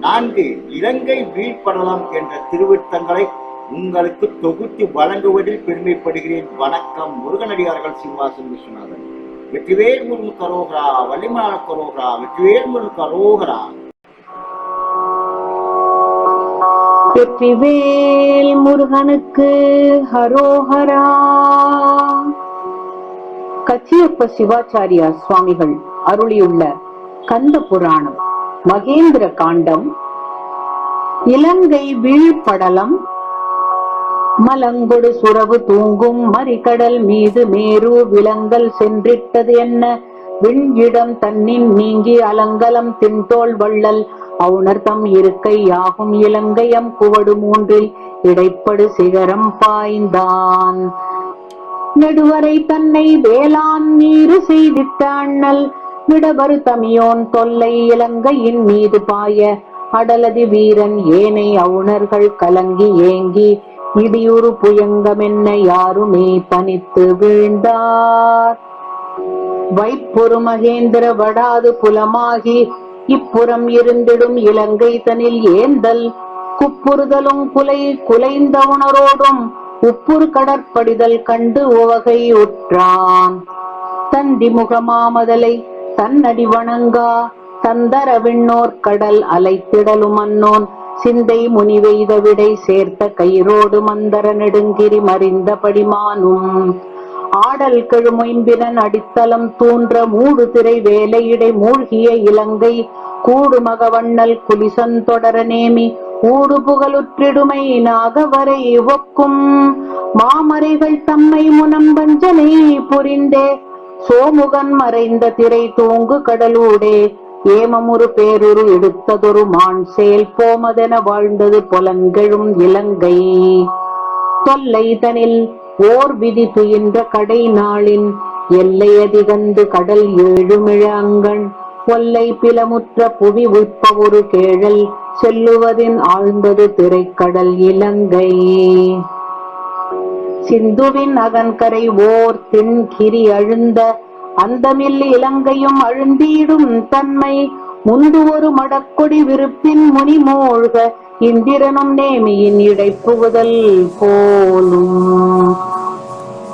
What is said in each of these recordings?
நான்கு இலங்கை வீழ்படலாம் என்ற திருவிட்டங்களை உங்களுக்கு தொகுத்து வழங்குவதில் பெருமைப்படுகிறேன். வணக்கம் முருகனடியார்கள் சிம்மாசன் விஸ்வநாதன். வெற்றிவேல் முருகன் கரோகரா வள்ளிமலான கரோகரா வெற்றிவேல் முருகன் கரோகரா. வெற்றிவேல் முருகனுக்கு ஹரோஹரா. கச்சியப்ப சிவாச்சாரியா சுவாமிகள் அருளியுள்ள கந்த புராணம். மகேந்திர காண்டம் இலங்கை வீழ்படலம் மலங்கொடு சுரவு தூங்கும் மறிகடல் மீது மேரு விலங்கல் சென்றிட்டது என்ன? விண்இடம் தன்னின் நீங்கி அலங்கலம் தின்தோள் வள்ளல் அவுணர்தம் இருக்கை யாகும் இலங்கையம் குவடு மூன்றில் இடைப்படு சிகரம் பாய்ந்தான். நெடுவரை தன்னை வேளாண் நீரு செய்திட்ட அண்ணல் விடவரு தமியோன் தொல்லை இலங்கையின் மீது பாய. அடலதி வீரன் ஏனை அவுணர்கள் கலங்கி ஏங்கி. இடியுறு புயங்கமென்ன யாருமே தனித்து வீழ்ந்தார். வைப்பொரு மகேந்திர வடாது புலமாகி. இப்புறம் இருந்திடும் இலங்கை தனில் ஏந்தல். குப்புறுதலும் குலை குலைந்த உணரோடும். உப்புறு கடற்படிதல் கண்டு உவகை உற்றான். தந்தி முகமாமதலை தன்னடி வணங்கா தந்தர விண்ணோர் கடல் அலைத்திடலும் அன்னோன். சிந்தை முனிவெய்த விடை சேர்த்த கயிறோடு மந்தர நெடுங்கிரி மறிந்த படிமானும். ஆடல் கெழுமொயம்பினன் அடித்தளம் தூன்ற மூடு திரை வேலையிடை மூழ்கிய இலங்கை. கூடு மகவண்ணல் குலிசன் தொடர நேமி ஊடு புகழுற்றிடுமை நாகவரை ஒக்கும். மாமரைகள் தம்மை முனம் வஞ்சனை புரிந்தே சோமுகன் மறைந்த திரை தூங்கு கடலூடே ஏமமுறு பேருரு எடுத்ததொரு மான் செயல் போமதென வாழ்ந்தது பொலங்கெழும் இலங்கை. தொல்லை தனில் ஓர் விதி துயின்ற கடை நாளின் எல்லை அதிகந்து கடல் ஏழுமிழ அங்கண் கொல்லை பிலமுற்ற புவி உட்ப ஒரு கேழல் செல்லுவதின் ஆழ்ந்தது திரைக்கடல் இலங்கை. சிந்துவின் அகன்கரை ஓர் தென்கிரி அழுந்த அந்தமில் இலங்கையும் அழுந்திடும் தன்மை முந்து ஒரு மடக்கொடி விருப்பின் முனி மூழ்க இந்திரனும் நேமியின் இடைப்புகுதல் போலும்.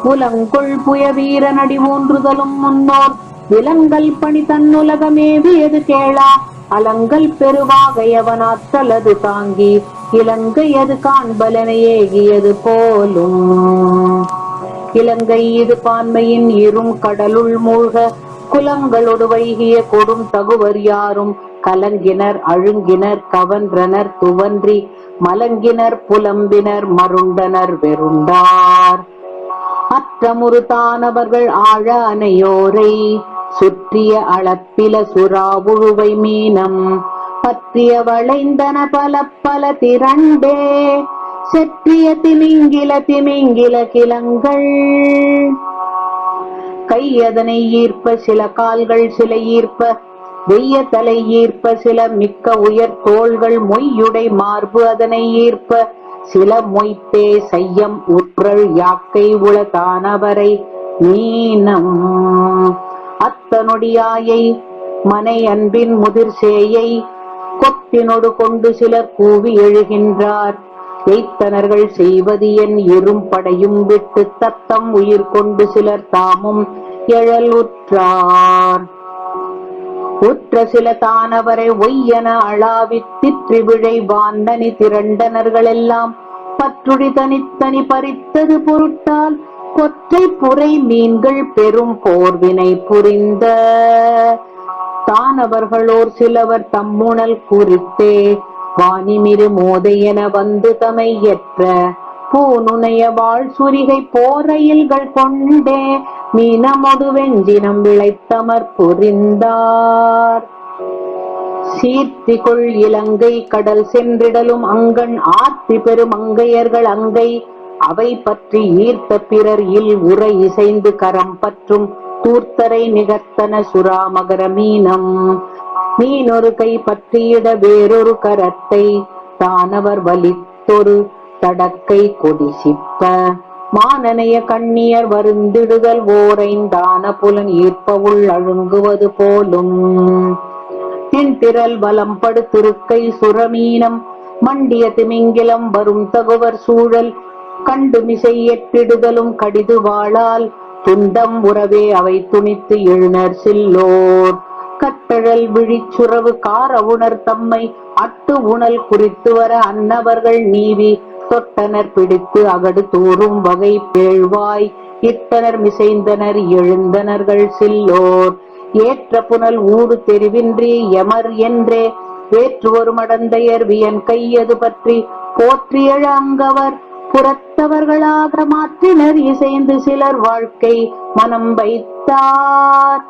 புலங்குள் புய வீரனடி ஊன்றுதலும் முன்னோர் விலங்கல் பணி தன்னுலகமேவியது கேளா? அலங்கல் பெருவாகையவனாத்தலது தாங்கி இலங்கையது காண்பலனை ஏகியது போலும். இலங்கை இது பான்மையின் இரும் கடலுள் மூழ்க குலங்களொடு வைகிய கொடும் தகுவர் யாரும். கலங்கினர் அழுங்கினர் கவன்றனர் துவன்றி மலங்கினர் புலம்பினர் மருண்டனர் வெருண்டார் அற்றமுறு தானவர்கள் ஆழ அனையோரை சுற்றிய அளப்பில சுறாவுழுவை மீனம் பற்றிய வளைந்தன பல பல திரண்டே செற்றிய திமிங்கில திமிங்கில கிளங்கள் கையதனை ஈர்ப்ப சில கால்கள் சில ஈர்ப்ப வெய்ய தலை ஈர்ப்ப சில மிக்க உயர் தோள்கள் மொய்யுடை மார்பு அதனை ஈர்ப்ப சில மொய்த்தே செய்யம் உற்றல் யாக்கை உள தானவரை மீனம். அத்தனொடியாயை மனை அன்பின் முதிர் சேயை கொத்தினொடு கொண்டு சிலர் கூவி எழுகின்றார். எய்த்தனர்கள் செய்வது என் இரும் படையும் விட்டு தத்தம் உயிர் கொண்டு சிலர் தாமும் எழல் உற்றார். உற்ற சில தானவரை ஒய்யென அளாவித் திற்றி விழை வாந்தனி திரண்டனர்கள் எல்லாம் பற்றுடி தனித்தனி பறித்தது பொருட்டால் கொற்றை புரை மீன்கள் பெரும் போர்வினை புரிந்த. தானவர்களோர் சிலவர் தம்முணல் குறித்தே வானிமிரு மோதையென வந்து தமை எற்ற பூநுணைய வாழ் சுரிகை போரையில்கள் கொண்டே மீனமொடு வெஞ்சினம் விளைத்தமர் புரிந்தார். சீர்த்திகொள் இலங்கை கடல் சென்றிடலும் அங்கண் ஆர்த்தி பெரும் அங்கையர்கள் அங்கை அவை பற்றி ஈர்த்த பிறர் இல் உரை இசைந்து கரம் பற்றும் கூர்த்தரை நிகர்த்தன சுராமகர மீனம். மீனொரு கை பற்றியிட வேறொரு கரத்தை தானவர் வலித்தொரு தடக்கை கொடிசிப்ப மானனைய கண்ணியர் வருந்திடுதல் ஓரைந்தான புலன் ஈர்ப்பவுள் அழுங்குவது போலும். தின்திரல் வலம் படுத்திருக்கை சுரமீனம் மண்டிய திமிங்கிலம் வரும் தகுவர் சூழல் கண்டு மிசை எட்டிடுதலும் கடிது வாழால் துண்டம் உறவே அவை துணித்து எழுனர் சில்லோர். கட்டழல் விழிச்சுறவு கார உணர் தம்மை அட்டு உணல் குறித்து வர அன்னவர்கள் நீவி தொட்டனர் பிடித்து அகடு தோறும் வகை பேழ்வாய். இட்டனர் மிசைந்தனர் எழுந்தனர்கள் சில்லோர். ஏற்ற புனல் ஊடு தெரிவின்றி எமர் என்றே. வேற்று ஒரு மடந்தையர் வியன் கையது பற்றி போற்றியழ அங்கவர் புறத்தவர்களாக மாற்றினர். இசைந்து சிலர் வாழ்க்கை மனம் வைத்தார்.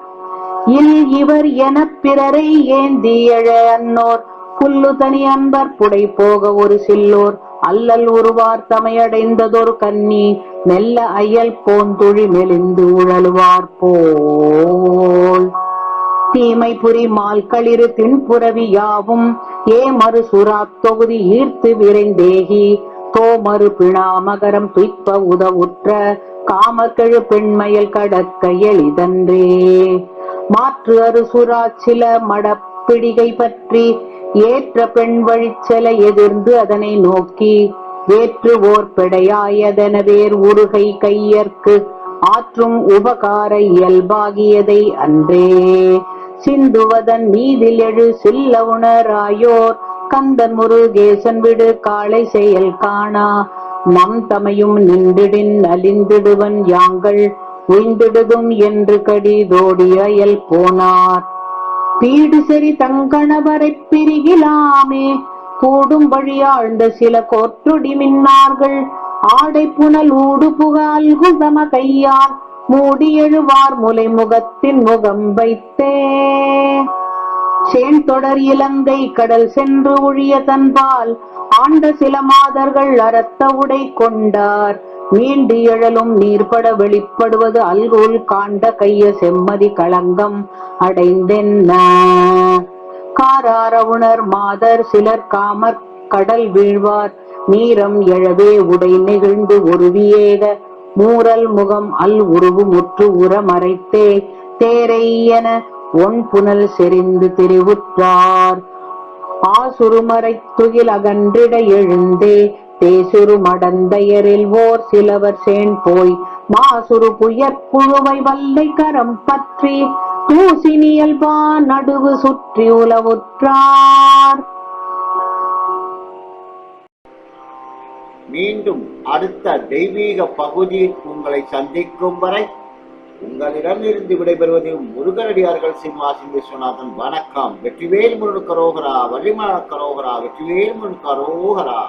இல் இவர் என பிறரை ஏந்தி எழ அன்னோர். புல்லு தனி அன்பர் புடை போக ஒரு சில்லோர். அல்லல் உருவார் தமையடைந்ததொரு கன்னி. மெல்ல அயல் போந்துழி மெலிந்து உழலுவார் போல். தீமை புரி மால் களிறு தின்புறவி யாவும். ஏ மறு சுறா தொகுதி ஈர்த்து விரைந்தேகி. கோமறு பிணா மகரம் துய்ப்ப உதவுற்ற காமக்கெழு பெண்மயல் கடக்க எளிதன்றே. மாற்று அரு சில மடப்பிடிகை பற்றி ஏற்ற பெண் வழிச்சல எதிர்ந்து அதனை நோக்கி வேற்று ஓர் பெடையாயதென வேர் உருகை கையற்கு ஆற்றும் உபகார இயல்பாகியதை அன்றே. சிந்துவதன் மீதில் எழு சில்ல உணராயோர் கந்தன் முருகேசன் விடு காளை செயல் காணா. நம் தமையும் நின்றிடின் அலிந்திடுவன் யாங்கள். உய்ந்திடுதும் என்று கடிதோடி அயல் போனார். பீடு சரி தங்கணவரைப் பிரிகிலாமே. கூடும் வழியாழ்ந்த சில கோற்றொடி மின்னார்கள். ஆடை புனல் ஊடு புகால் குதம கையால் மூடி எழுவார் முலை முகத்தின் முகம் வைத்தே. சேன்தொடர் இலங்கை கடல் சென்று ஒழிய தன்பால் ஆண்ட சில மாதர்கள் அரத்த உடை கொண்டார். நீண்டு எழலும் நீர்பட வெளிப்படுவது அல்கோல் காண்ட கைய செம்மதி களங்கம் அடைந்தென்ன? காராரவுணர் மாதர் சிலர் காமர் கடல் வீழ்வார் நீரம் எழவே உடை நெகிழ்ந்து ஒருவியேக மூரல் முகம் அல் உருவு முற்று உர மறைத்தே தேரை என ஒன் புனல் செறிந்து திரிவுற்றார். ஆசுருமறை துகில் அகன்றிட எழுந்தே தேசுரு மடந்தையரில் ஓர் சிலவர் சேன் போய் மாசுரு புயற் புழுவை வல்லை கரம் பற்றி தூசினியல்பா நடுவு சுற்றி உலவுற்றார். மீண்டும் அடுத்த தெய்வீக பகுதியில் உங்களை சந்திக்கும் வரை உங்களிடமிருந்து விடைபெறுவது முருகனடியார்கள் சிம்மாசின் விஸ்வநாதன் வணக்கம். வெற்றிவேல் முருகன் வள்ளிமலர் கரோகரா வெற்றிவேல் முருகரோகரா.